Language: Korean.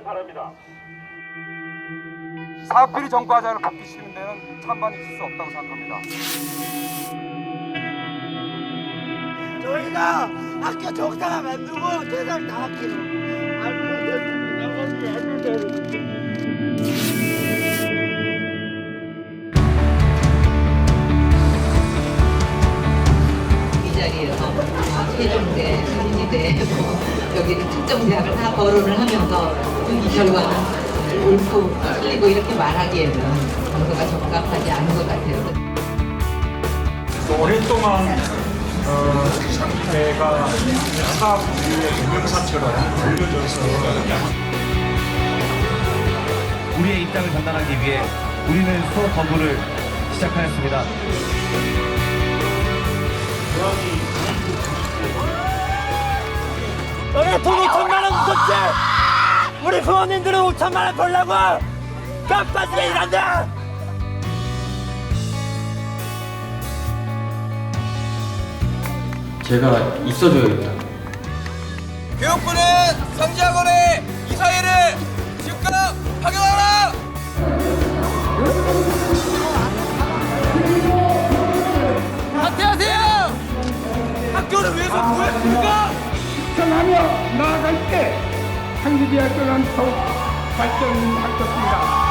주시기를 바랍니다. 사업비리 전과자를 바뀌시는 데는 찬반이 있을 수 없다고 생각합니다. 저희가 학교 정상화 만들고 대상 다 학기로 이자 리에서 세종대, 서린이대, 뭐 여기는 특정 대학을 다 거론을 하면서 이 결과는 옳고 틀리고 이렇게 말하기에는 정도가 적합하지 않은 것 같아요. 오랫동안 어, 상태가 사업주의 동명사처럼 불려져서 우리의 입장을 전달하기 위해 우리는 건물을 시작하였습니다. 돈 5천만 원 줬지? 우리 부모님들은 5천만 원 벌라고 깜빡이게 일한다 제가 있어줘야겠다. 교육부는 성지학원의 이사회를 즉각 파견하라! 사퇴하세요! 학교를 위해서 구했습니까? 나아갈 때 한국대학교는 더욱 발전할 것입니다.